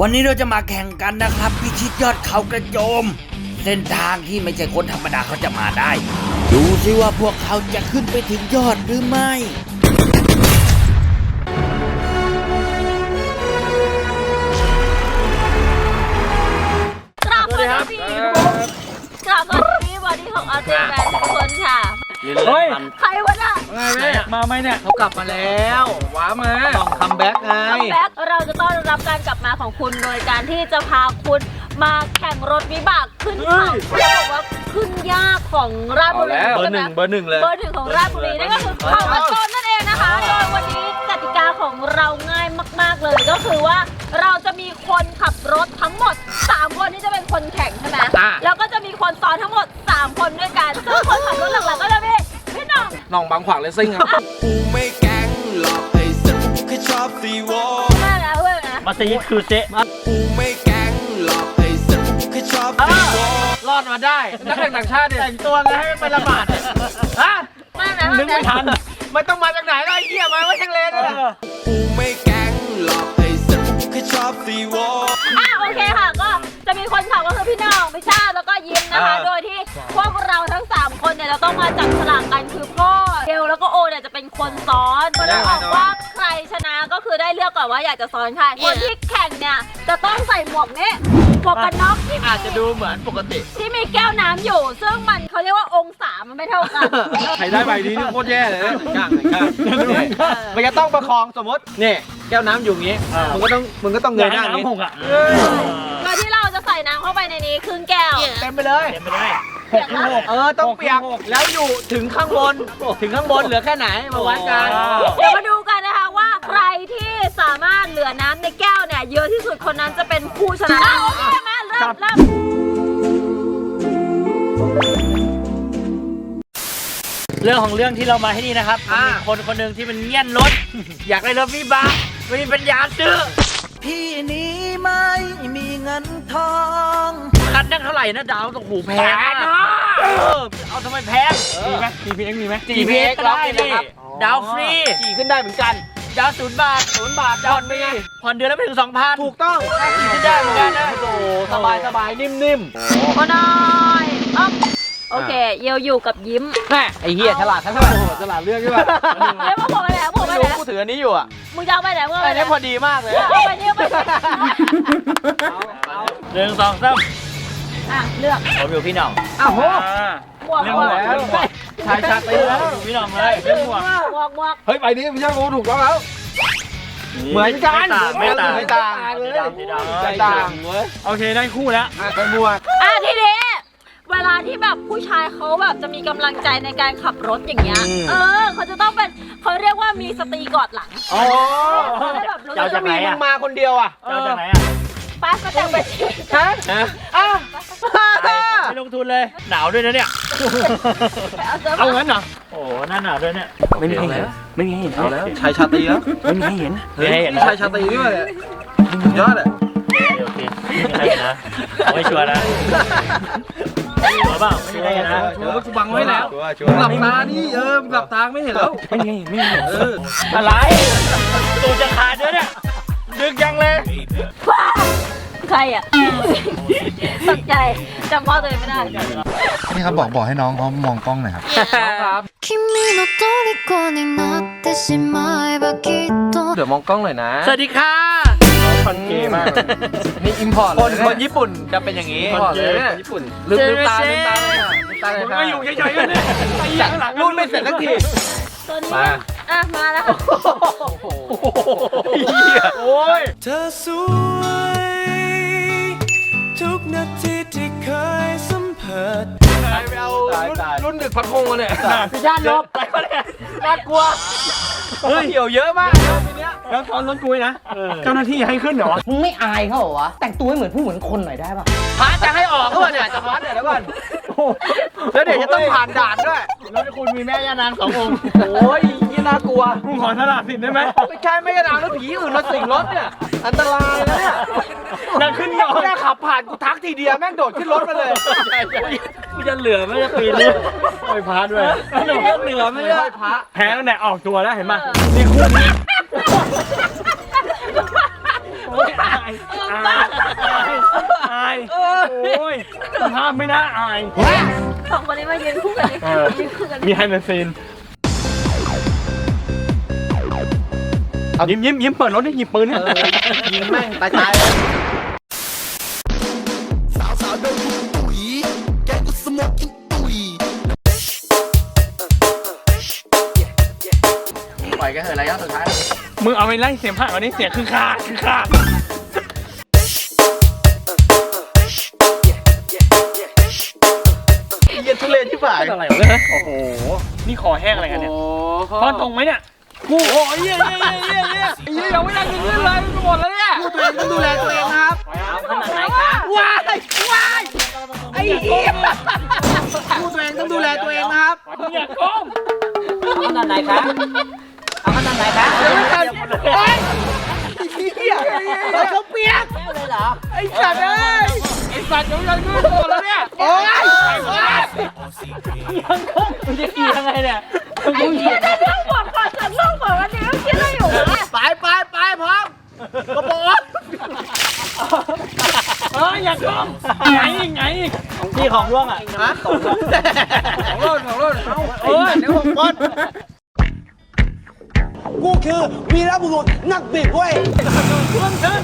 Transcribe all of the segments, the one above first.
วันนี้เราจะมาแข่งกันนะครับ พิชิตยอดเขากระโจม เส้นทางที่ไม่ใช่คนธรรมดาเขาจะมาได้ ดูสิว่าพวกเขาจะขึ้นไปถึงยอดหรือไม่กราบสวัสดีกราบสวัสดีบอดี้ของอาเจแบนทุกคนค่ะ เฮ้ย ใครวะน่ะมาไหมเนี่ยเขากลับมาแล้วว้ามาต้องคัม แบ็กไง คัมแบ็กเราจะต้อนรับการกลับมาของคุณโดยการที่จะพาคุณมาแข่งรถวิบากขึ้นเขาเขาบอกว่าขึ้นยากของราชบุรีเบอร์ใช่หไหมนึ่งเบอร์หนึ่งเลย เบอร์หนึ่งของราชบุรีนั่นก็คือเขากระโจนนั่นเองนะคะโดยวันนี้กติกาของเราง่ายมาก ๆเลยก็คือว่าเราจะมีคนขับรถทั้งหมด 3 คนที่จะเป็นคนแข่งใช่ไหมอะ แล้วก็จะมีคนซ้อนทั้งหมด 3 คนด้วยกันซึ่งคนขับรถหลักๆก็จะมีพี่หน้องน้องบางขวางเลสซิ่งครับ กูไม่แก๊ ซีคือเซะกูไม่แก๊งหรอกไอ้สัตว์กูแค่ชอบซีวอลรอดมาได้ นักแต่งต่างชาติเนี่ยแต่งตัวไงให้มันไปละหมาดฮะไม่นะนึกไม่ทัน มันต้องมาจากไหนล่ะไอ้เหี้ยมาไว้ทั้งเลนเลยกูไม่แก๊งหรอกไอ้สัตว์กูแค่ชอบซีวออะโอเคค่ะก็ จะมีคนขับก็คือพี่หน้องพี่ชาติแล้วก็ยิ้มนะคะโดยที่พวกเราทั้ง 3 คนเนี่ยจะต้องมาจับฉลากกันคือพ่อเกลแล้วก็โอเนี่ยจะเป็นคนซ้อนก็จะบอกว่าใครชนะก็คือได้เลือกก่อนว่าอยากจะซ้อนใครคนที่แข่งเนี่ยจะต้องใส่หมวกนี้หมวกกันน็อกที่มีอาจจะดูเหมือนปกติ ที่มีแก้วน้ำอยู่ ซึ่งมันเขาเรียกว่าองศามันไม่เท่ากัน ใครได้ใบนี้นี่โคตรแย่เลยนะข้างข้างมันจะต้องประคองสมมตินี่แก้วน้ำอยู่อย่างงี้มึงก็ต้องมึงก็ต้องเงยหน้าอย่างงี้น้ำหกอะโดย ที่เราจะใส่น้ำเข้าไปในนี้ครึ่งแก้ว เต็มไปเลย เต็มไปได้หกที่หก เออ ต้องเปียก แล้วอยู่ถึงข้างบน ถึงข้างบนเหลือแค่ไหน มาวัดกัน เดี๋ยวมาดูกันนะคะว่าใครที่สามารถเหลือน้ำในแก้วเนี่ย เยอะที่สุดคนนั้นจะเป็นผู้ชนะอะโอเคไหมเริ่มเริ่มเรื่องของเรื่องที่เรามาที่นี่นะครับอ่ามีคนคนหนึ่งที่มันเงี้ยนรถ อยากได้รถวิบากไม่มีปัญญาซื้อพี่นี้ไม่มี เงินทองคันนั่งเท่าไหร่นะดาวต้องหูแพงอะเออเอาทำไมแพงมีไหม GPX มีไหม GPX ก็ได้นี่ดาวฟรีขี่ขึ้นได้เหมือนกัน ดาวศูนย์บาทศูนย์บาทดาวฟรีผ่อนเดือนละไม่ถึงสองพันถูกต้องขี่ขึ้นได้เหมือนกันนะ โอ้โหสบายสบายนิ่มโอ้น้อยอ๊อบโอเค เยียวอยู่กับยิ้มๆแม่ไอ้เหี้ยฉลาดทั้งฉลาดฉลาดเรื่องใช่ป่ะเฮ้ยมาผมไปไห นผมไปไม่ไหนรู้กูถืออันนี้อยู่อะมึงจะเอาไปไหนมึงเอาไปไอ้ไหนนี่พอดีมากเลยเอาไปเนี่ยไปไหนหนึ่งสองสามอะเลือกผมอยู่พี่หน่องอ้าวโหหมวกเรื่องหมหมววกกเรื่องหมวกชายชาตรีแล้วอยู่พี่หน่องเลยเรื่องหมวกหมวกหมวกเฮ้ยใบนี้พี่ช่างกูถูกต้องแล้ว เหมือนกันไม่ต่างไม่ไม่ต่าต่างงเลยสีดำใจสีดำต่างเว้ยโอเคได้คู่แล้วอะกันบวกอะทีนี้เว ลาที่แบบผู้ชายเขาแบบจะมีกำลังใจในการขับรถอย่างเงี้ยเออเขาจะต้องเป็นเขาเรียกว่ามีสตรีกอดหลังอ๋อเขาได้แบบรู้จะเอาสึจากกไหนมีมึอะงมาคนเดียวอะจะเอาจากไหนอะป้าก็แต่งเป็นฮะอะไม่ลงทุนเลยหนาวด้วยนะเนี่ย เอาเสื้อเอาผ้างั้นเหรอโอ้โหหน้าหนาวด้วยเนี่ย ไม่มีใครเห็นไม่มีให้เห็นเอาแล้วชายชาตรีแล้วไม่มีให้เห็นไม่มีให้เห็นนี่ชายชาตรีนี่มาเลยยอดอะโอเคไม่มีใครเห็นนะไม่ชัวร์นะ หัวเปล่าไม่ใช่นะชัวร์กูบังไว้แล้วมึงหลับตานี่เออมึงหลับตาไม่เห็นแล้วไม่เห็นไม่เห็นเอออะไรตูจะขาดเยอะเนี่ยดึกยังเลยใครอะตกใจจำพ่อตัวเองไม่ได้นี่ครับบอกบอกให้น้องเขามองกล้องหน่อยครับเดี๋ยวมองกล้องหน่อยนะ สวัสดีครับะฟันเกย์มากนี่อิมพอร์ตคนคนญี่ปุ่นจะเป็นอย่างนี้คนเกย์ญี่ปุ่นลืมลืมตาลืมตาลืมตาเลยมึงก็อยู่เฉยๆกันเนี่ยไอ้เหี้ยข้างหลังรุ่นไม่เสร็จสักทีตัวนี้มาอะมาแล้วค่ะเหี้ยโอ้ยเธอสวยทุกนาทีที่เคยสัมผัสไปเอารุ่นดึกพัดพงมาเนี่ยพี่ชาติลบอะไรวะเนี่ยน่ากลัว เฮ้ยเหี่ยวเยอะมากเลยทีเนี้ยแล้วตอนรถกุยนะเจ้าหน้าที่ให้ขึ้นเหรอมึงไม่อายเขาเหรอวะ แต่งตัวให้เหมือนผู้เหมือนคนหน่อยได้ปะพาจะให้ออกก็เนี่ยจะพาเนี่ยเดี๋ยวก่อนแล้วเดี๋ยวจะต้องผ่านด่านด้วยรถคุณมีแม่ย่านางสององค์โอ้ยยี่น่ากลัวมึงขอสละสิทธิ์ได้ไหมไม่ใช่ไม่กระดานแล้วผีอื่นมาสิงรถเนี่ยอันตรายนะเนี่ยนั่งขึ้นนอนแค่ขับผ่านกูทักทีเดียวแม่งโดดขึ้นรถมาเลย กูจะเหลือไม่จะปีเลยไม่พาด้วยหนูจเหลือไหมเนี่ย พระแพ้แล้วไหนออกตัวแล้วเห็นไหมนี่คู่ไโอ้ยอายอายอายอายโอ้ยภาพไม่น่าอาย สองคนนี้มายืนคู่กันเลยยืนคู่กันเลยมีไฮเดรซีนยิ้มยิ้มยิ้มเปิดรถดิหยิบปืนเนี่ยยิงแม่งตายตาย สุดท้ายมึงเอาไปไล่เสียงผ่านวันนี้เสียงคือขาดคือขาดเหี้ยทุเรศที่ฝ่ายอะไรวะเนี่ยโอ้โห นี่คอแห้งอะไรกันเนี่ยพอตรงไหมเนี่ยกูโอ้ยเยี่ยเยี่ยเยี่ยเยี่ยเยี่ยยังไม่ได้ขึ้นเลยหมดแล้วเนี่ยตัวเองต้องดูแลตัวเองนะครับเอาขนาดไหนคะว้ายว้ายไอ้เหี้ยพูดตัวเองต้องดูแลตัวเองนะครับอย่าโกงขนาดไหนคะเอาขนาดไหนคะเดี๋ยวไอ้เหี้ยเฮ้ยเขาเปียกเลยเหรอ ไอ้สัตว์เอ้ยไอ้สัตว์ยังยังขึ้นหมดแล้วเนี่ยโอ๊ยยังกงมึงจะขี่ยังไงเนี่ยไอ้เหี้ยได้เรื่องหมดก่อนจากเรื่องหมดวันนี้ก็คิดอะไรอยู่ไปไปไปพร้อมกระโปงเอออย่ากงไงอีกไงอีกพี่ของร่วงอะของร่วงของร่วงเอาเอ้ยเดี๋ยวผมกด กูคือวีรบุรุษนักบิดเว้ย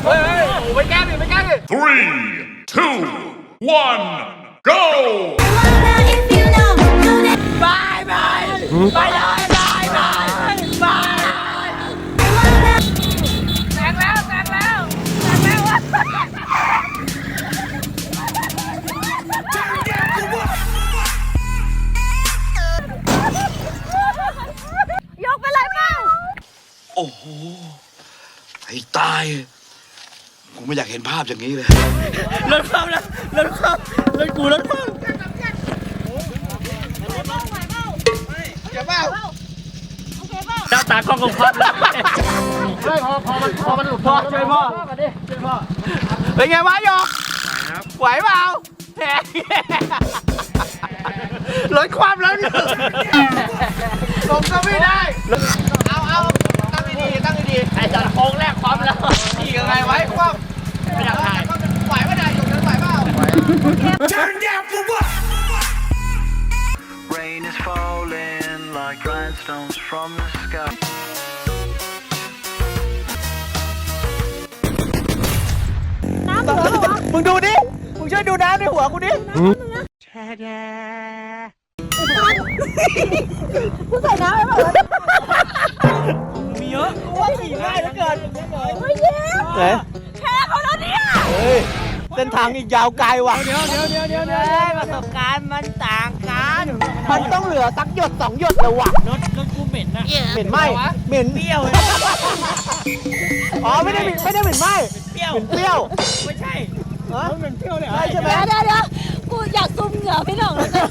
เฮ้ยเฮ้ยโอ้ไปแก้ดิไปแก้ดิ Three, two, one, go! If you know, know that บายบาย ไปเลย พอย่างนี้เลยรถความแล้วรถความรถกูรถความเดี๋ยวเปล่าหน้าตากล้องของพัดแล้วช่วยพอพอมันพอมันหลุดพอช่วยพ่อเป็นไงวะหยอกไหวเปล่าแหมลดความแล้วหนึ่งลงก็ไม่ได้ เอาเอาตั้งดีๆตั้งดีๆไอ้จัดโค้งแรกความแล้วขี่ยังไงไว้ความ ไม่อยากถ่ายไหวไม่ได้หยกนั้นไหวเปล่า Turn down for what? Rain is falling like rhinestones from the sky. มึงดูดิ มึงช่วยดูน้ำในหัวกูดิ กูใส่น้ำให้หมดเลยมีเยอะว่าขี่ง่ายเหลือเกินไม่เย็บไหน ฮ้ยเส้นทางอีกยาวไกลว่ะ เดี๋ยวเดี๋ยวเดี๋ยวเดี๋ยวเดี๋ยวประสบการณ์มันต่างกันมันต้องเหลือสักหยดสองหยดเลยว่ะ รถรถกูเหม็นนะเหม็นไหมเหม็นเปรี้ยวอ๋อไม่ได้เหม็นไม่ได้เหม็นไหมเปรี้ยวเหม็นเปรี้ยวไม่ใช่ฮะรถเหม็นเปรี้ยวเลยเหรอใช่ใช่ไหมเดี๋ยวเดี๋ยวเดี๋ยวกูอยากซุ่มเหงื่อพี่หน่องแล้วกัน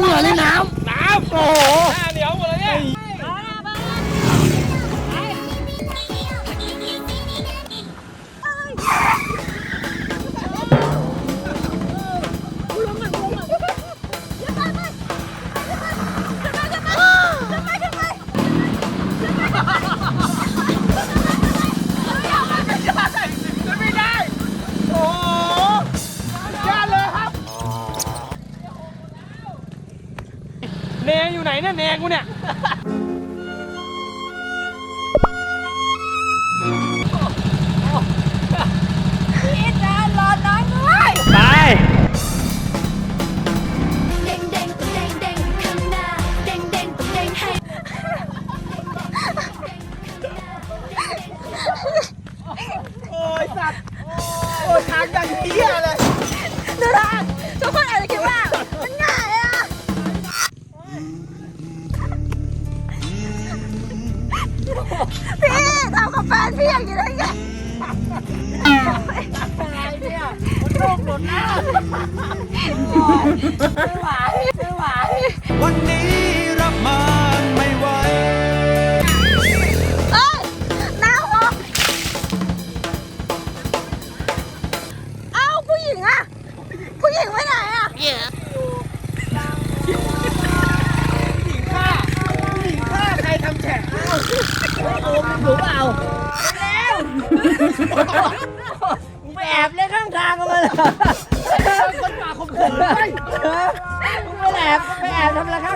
เหงื่อไหลเลยน้ำน้ำโอ้โหหน้าเหนียวหมดเลยเนี่ย งกูเนี่ย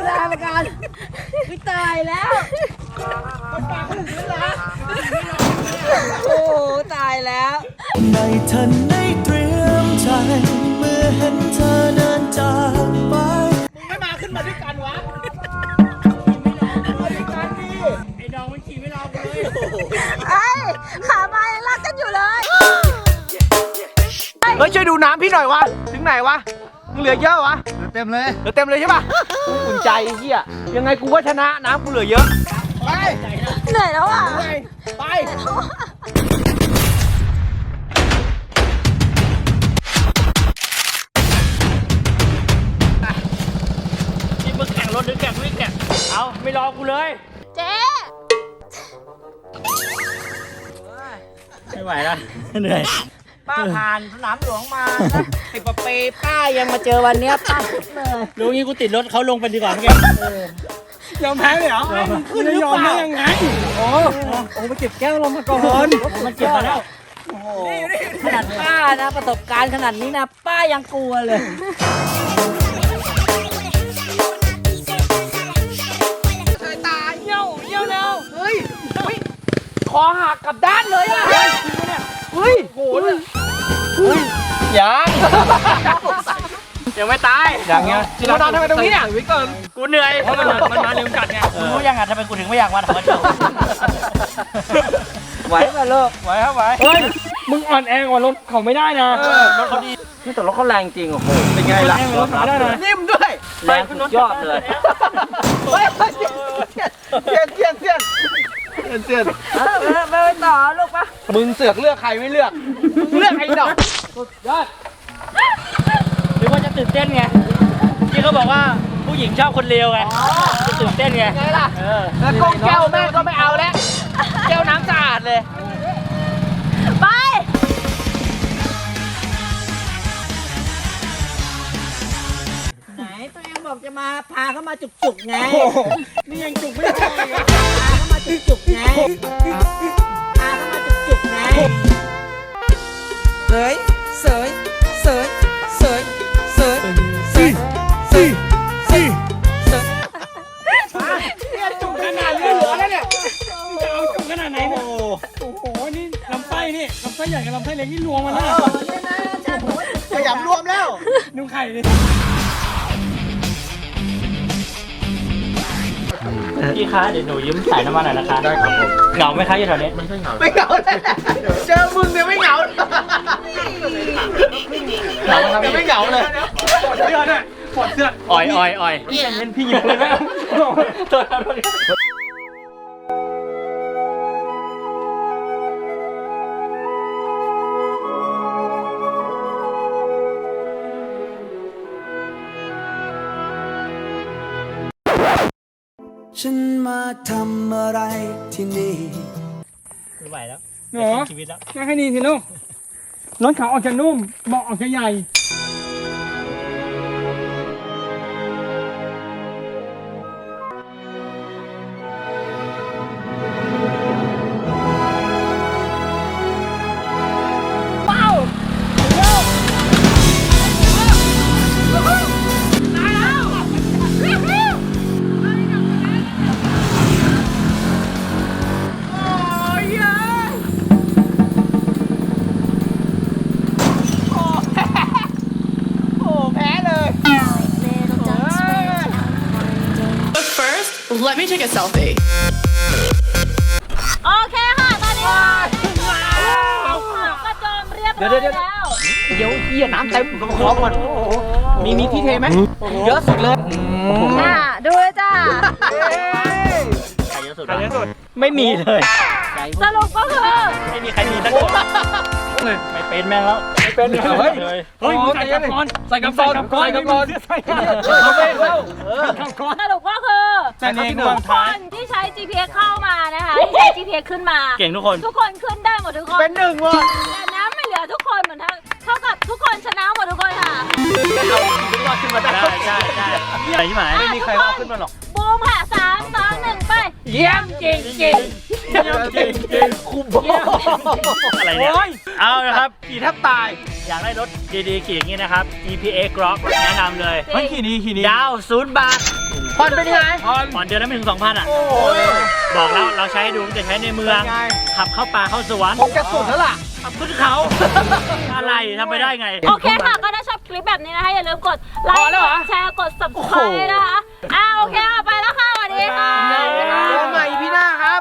ลาไปก่อนไม่ตายแล้วโอ้ตายแล้ว ไม่ทันได้เตรียมใจ เมื่อเห็นเธอเดินจากไปไม่มาขึ้นมาด้วยกันวะมาด้วยกันดิไอ้ดองขี่ไม่รอกูเลยไอ้ขาไม้รักกันอยู่เลย เฮ้ยช่วยดูน้ำพี่หน่อยวะ ถึงไหนวะ มึงเหลือเยอะวะเต็มเลยเหลือเต็มเลยใช่ปะอุ่นใจไอ้เฮียยังไงกูว่าชนะน้ำกูเหลือเยอะ ไป เหนื่อยแล้วอะไปนี่มึงแข่งรถหรือแข่งวิ่งเนี่ย เอาไม่รอกูเลย เจ๊ไม่ไหวแล้วเหนื่อย ป้าผ่านสนามหลวงมานะสิบกว่าปีป้ายังมาเจอวันเนี้ยป้าคิดเลย รู้งี้กูติดรถเขาลงไปดีกว่าเมื่อกี้ยอมแพ้เลยเหรอคุณจะยอมได้ยังไง โอ้โหไปเก็บแก้วลงมาก่อนมันเก็บมาแล้วขนาดป้านะประสบการณ์ขนาดนี้นะ ป้ายังกลัวเลยเยี่ยวเยี่ยวแล้วเฮ้ยเฮ้ยคอหักกลับด้านเลยอะ เฮ้ยโหเลยยังยังไม่ตายอย่างเงี้ยที่เรานอนทำไมตรงนี้เนี่ยวิกเตอร์กูเหนื่อยเพราะมันมันมาเร็วกัดไงรู้ยังอะทำไมกูถึงไม่อยากมาถอนเจ้าไหวป่ะลูกไหวครับไหวเฮ้ยมึงอ่อนแอกว่ารถเขาไม่ได้นะรถเขาดีนี่แต่รถเขาแรงจริงโอ้โหเป็นไงล่ะแรงกว่ารถเขาไม่ได้นะนิ่มด้วยแรงสุดยอดเลยเฮ้ยเสียนเสียนเสียนเสียนเสียนเออไปไปต่อลูกปะ มึงเสือกเลือกใครไม่เลือก มึงเลือกไอ้ดอกหรือว่าจะตื่นเต้นไง ที่เขาบอกว่าผู้หญิงชอบคนเลวไงจะตื่นเต้นไง ไงล่ะเออแล้วกงแก้วแม่ก็ไม่เอาแล้ว แก้วน้ำสะอาดเลย ไป ไหนตัวเองบอกจะมาพาเขามาจุกๆไงนี่ยังจุกไม่พออีกพาเขามาจุกๆไง เสยเสยเสยเสยเสยเสยเสยเสยจุกขนาดนี้เหรอเนี่ยจะเอาจุกขนาดไหนเนี่ยโอ้โหนี่ลำไส้นี่ลำไส้ใหญ่กับลำไส้เล็กนี่รวมมาแล้วขยำรวมแล้วดูไข่ดิพี่คะเดี๋ยวหนูยืมสายน้ำมันหน่อยนะคะได้ครับผมเหงาไหมคะอยู่แถวนี้ไม่เหงาเลยเจอมึงเนี่ยไม่เหงา เหงาไหมครับยังไม่เหงาเลยเสื้อเนี่ยปวดเสื้ออ่อยอ่อยอ่อยพี่เล่นพี่หยิบเลยไหมโทษครับโทษครับฉันมาทำอะไรที่นี่ ไม่ไหวแล้วหนูชีวิตแล้วนั่งให้ดีสิลูก น้นขาออกจะนุ่มเบาะออกจะใหญ่ โอเคค่ะ ตอนนี้กระโจมเรียบร้อยแล้วเดี๋ยวเหี้ยน้ำเต็มกระคอก่อนมีมีที่เทไหมเยอะสุดเลยอะดูเลยจ้าใครเยอะสุดใครเยอะสุดไม่มีเลยสรุปก็คือไม่มีใครมีสักคนไม่เป็นแม่งแล้วไม่เป็นเลยเฮ้ยมึงใส่กับก่อนใส่กับก่อนใส่กับก่อนใส่กับก่อนเขาไม่เข้ากับก่อ นสรุปก็คือแต่นี่ทุกคนที่ใช้ GPS เข้ามานะคะที่ใช้ GPS ขึ้นมา เก่งทุกคน ทุกคนขึ้นได้หมดทุกคน เป็นหนึ่งว่ะแต่น้ำไม่เหลือทุกคนเหมือนทั้งเท่ากับทุกคนชนะหมดทุกคนค่ะรอดขึ้นมาได้ได้ใช่ใช่ใช่ที่หมายไม่มีใครเอาขึ้นมาหรอกบูมค่ะสามสองหนึ่งไป เยี่ยมจริงจริงเยี่ยมจริงจริงคุบ อะไรเนี่ย เอาละครับ ขี่แทบตาย อยากได้รถดีๆ ขี่อย่างนี้นะครับ EPA Grok แนะนำเลยเฮ้ยขี่นี้ขี่นี้ดาวศูนย์บาทผ่อนเป็นยังไงผ่อนเดือนละไม่ถึงสองพันอะโอ้โหบอกแล้วเราใช้ดูจะใช้ในเมืองเป็นไงขับเข้าป่าเข้าสวนคงจะสุดแล้วล่ะขึ้นเขา อะไรทำไปได้ไง โอเคค่ะ ก็ถ้าชอบคลิปแบบนี้นะคะ อย่าลืมกดไลพอค์แล้วเหรกอดแชร์กด subscribe นะคะ อ่าโอเคค่ะ ไปแล้วค่ะสวัสดีค่ะเจอกันใหม่พี่หน้าครับ